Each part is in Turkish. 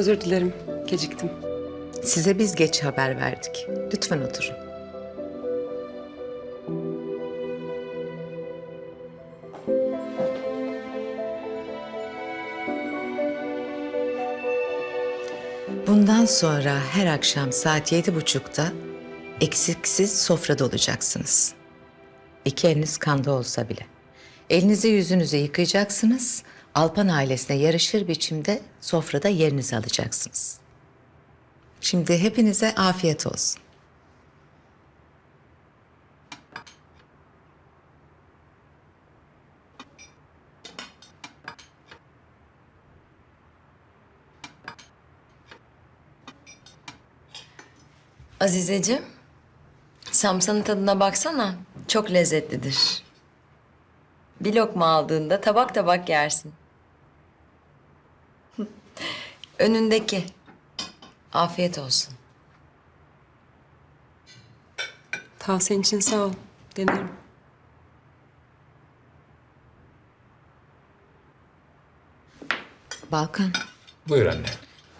Özür dilerim. Geciktim. Size biz geç haber verdik. Lütfen oturun. Bundan sonra her akşam saat yedi buçukta eksiksiz sofrada olacaksınız. İki eliniz kanda olsa bile. Elinizi yüzünüzü yıkayacaksınız. Alpan ailesine yarışır biçimde sofrada yerinizi alacaksınız. Şimdi hepinize afiyet olsun. Azizeciğim, samsanın tadına baksana. Çok lezzetlidir. Bir lokma aldığında tabak tabak yersin. Önündeki. Afiyet olsun. Tavsiyen için sağ ol. Denerim. Balkan, Buyur anne.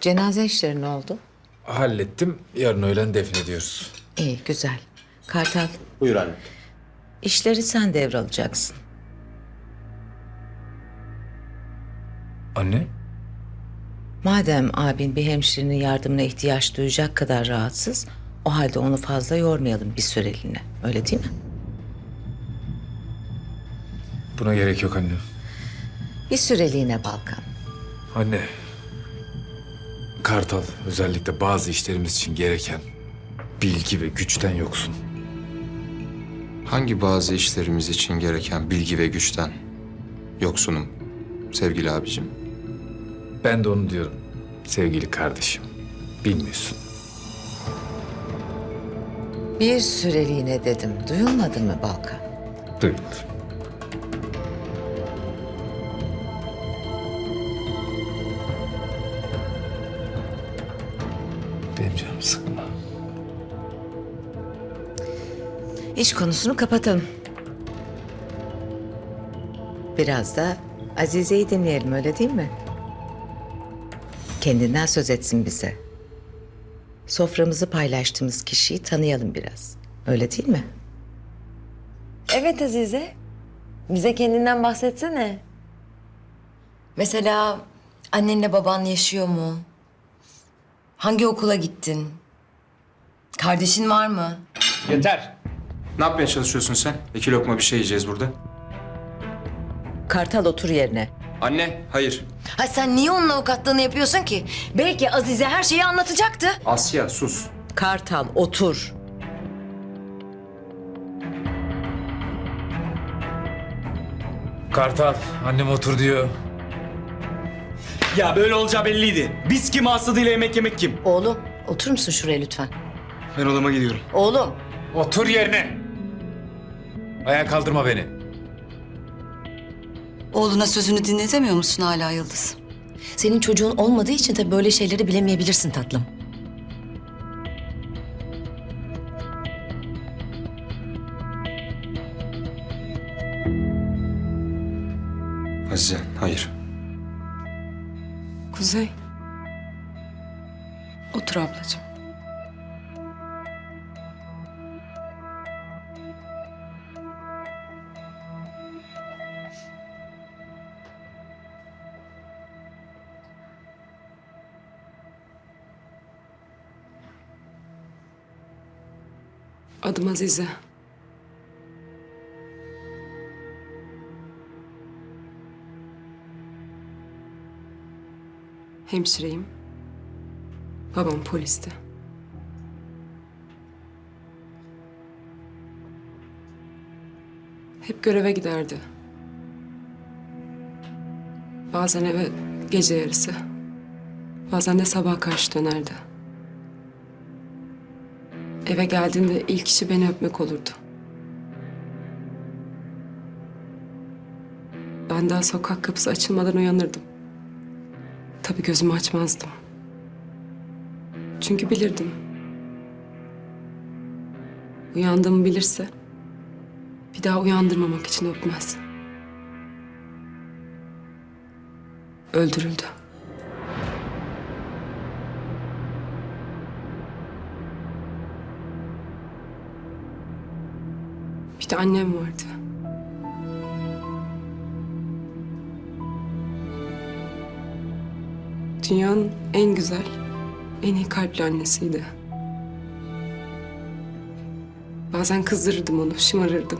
cenaze işleri ne oldu? Hallettim. Yarın öğlen defnediyoruz. İyi, güzel. Kartal, Buyur anne. işleri sen devralacaksın. Anne? Madem abin bir hemşirenin yardımına ihtiyaç duyacak kadar rahatsız, o halde onu fazla yormayalım bir süreliğine. Öyle değil mi? Buna gerek yok anne. Bir süreliğine Balkan. Anne. Kartal özellikle bazı işlerimiz için gereken bilgi ve güçten yoksun. Hangi bazı işlerimiz için gereken bilgi ve güçten yoksunum sevgili abicim? Ben de onu diyorum. Sevgili kardeşim. Bilmiyorsun. Bir süreliğine dedim. Duyulmadı mı Balkan? Duyuldu. Benim canımı sıkma. İş konusunu kapatalım. Biraz da Azize'yi dinleyelim öyle değil mi? Kendinden söz etsin bize. Soframızı paylaştığımız kişiyi tanıyalım biraz. Öyle değil mi? Evet Azize. Bize kendinden bahsetsene. Mesela annenle baban yaşıyor mu? Hangi okula gittin? Kardeşin var mı? Yeter. Ne yapmaya çalışıyorsun sen? İki lokma bir şey yiyeceğiz burada. Kartal otur yerine. Anne, hayır. Ha sen niye onun avukatlığını yapıyorsun ki? Belki Azize her şeyi anlatacaktı. Asya, sus. Kartal otur. Kartal annem otur diyor. Ya böyle olacağı belliydi. Biz kim hastalığıyla yemek yemek kim? Oğlum oturur musun şuraya lütfen? Ben odama gidiyorum. Oğlum. Otur yerine. Ayağa kaldırma beni. Oğluna sözünü dinletemiyor musun hala Yıldız? Senin çocuğun olmadığı için de böyle şeyleri bilemeyebilirsin tatlım. Azize, hayır. Kuzey. Otur ablacığım. Adım Azize. Hemşireyim. Babam polisti. Hep göreve giderdi. Bazen eve gece yarısı. Bazen de sabah karşı dönerdi. Eve geldiğinde ilk işi beni öpmek olurdu. Ben daha sokak kapısı açılmadan uyanırdım. Tabii gözümü açmazdım. Çünkü bilirdim. Uyandığımı bilirse bir daha uyandırmamak için öpmez. Öldürüldü. De annem vardı. Dünyanın en güzel, en iyi kalpli annesiydi. Bazen kızdırırdım onu, şımarırdım.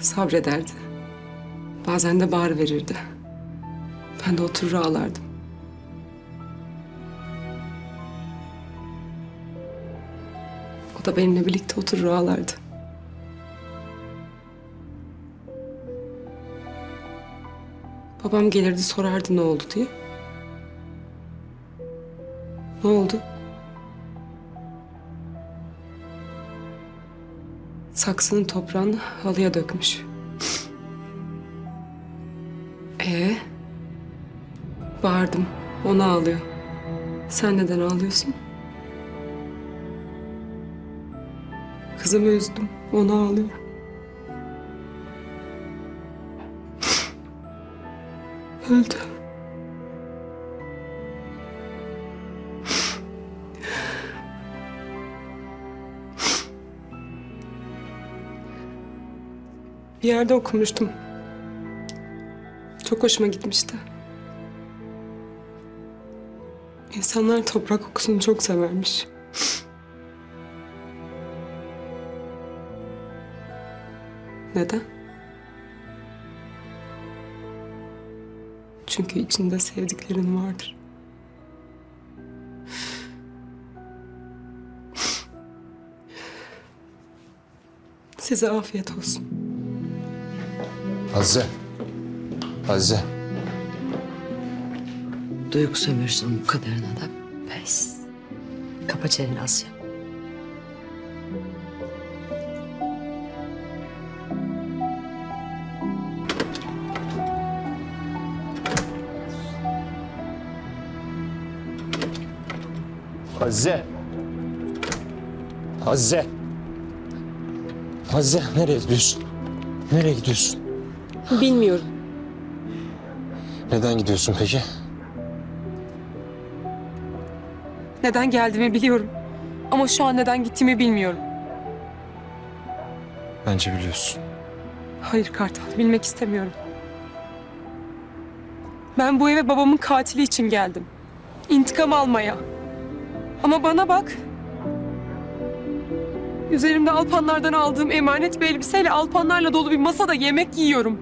Sabrederdi. Bazen de bağır verirdi. Ben de oturur ağlardım. O da benimle birlikte oturur ağlardı. Babam gelirdi sorardı ne oldu diye. Ne oldu? Saksının toprağını halıya dökmüş. Ee? Bağırdım. Ona ağlıyor. Sen neden ağlıyorsun? Kızımı üzdüm. Ona ağlıyor. Öldü. Bir yerde okumuştum. Çok hoşuma gitmişti. İnsanlar toprak kokusunu çok severmiş. Neden? Çünkü içinde sevdiklerin vardır. Size afiyet olsun. Azize. Azize. Duygu sömürsün bu kadarına da pes. Kapa çeneni Asya. Azize. Azize. Azize nereye gidiyorsun? Nereye gidiyorsun? Bilmiyorum. Neden gidiyorsun peki? Neden geldiğimi biliyorum. Ama şu an neden gittiğimi bilmiyorum. Bence biliyorsun. Hayır Kartal, bilmek istemiyorum. Ben bu eve babamın katili için geldim. İntikam almaya. Ama bana bak. Üzerimde Alpanlardan aldığım emanet bir elbiseyle Alpanlarla dolu bir masada yemek yiyorum.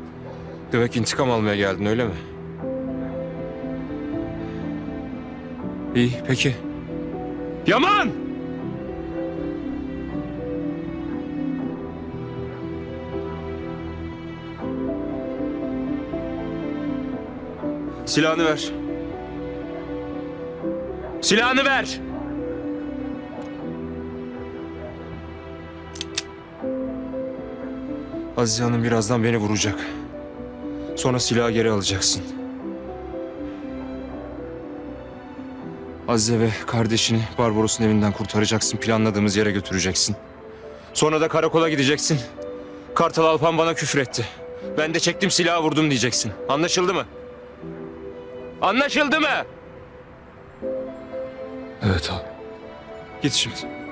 Demek intikam almaya geldin öyle mi? İyi peki. Yaman! Silahını ver. Silahını ver. Azize Hanım birazdan beni vuracak. Sonra silahı geri alacaksın. Azize ve kardeşini Barbaros'un evinden kurtaracaksın. Planladığımız yere götüreceksin. Sonra da karakola gideceksin. Kartal Alpan bana küfür etti. Ben de çektim silahı vurdum diyeceksin. Anlaşıldı mı? Anlaşıldı mı? Evet abi. Git şimdi.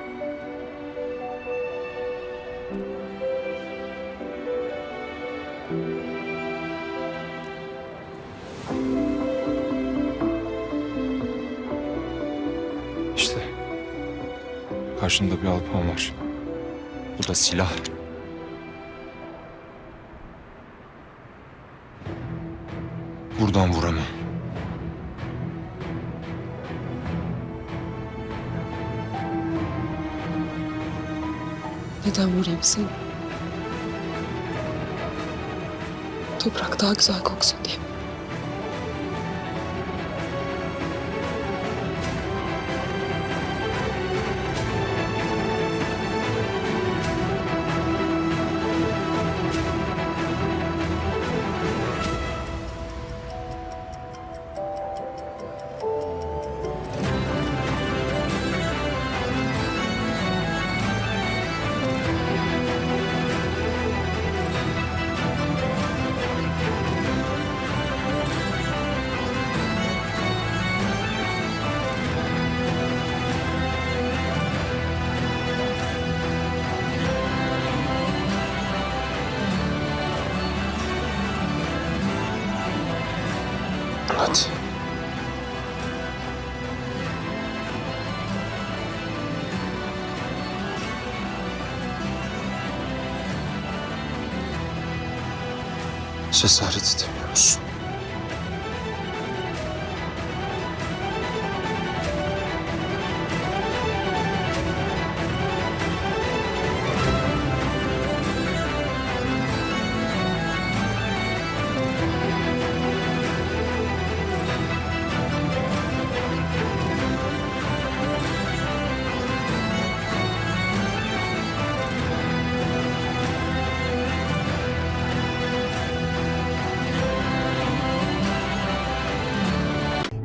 Karşında bir Alpan var. Bu da silah. Buradan vur ama. Neden vurayım seni? Toprak daha güzel koksun diye. Hadi. Cesaret edemiyor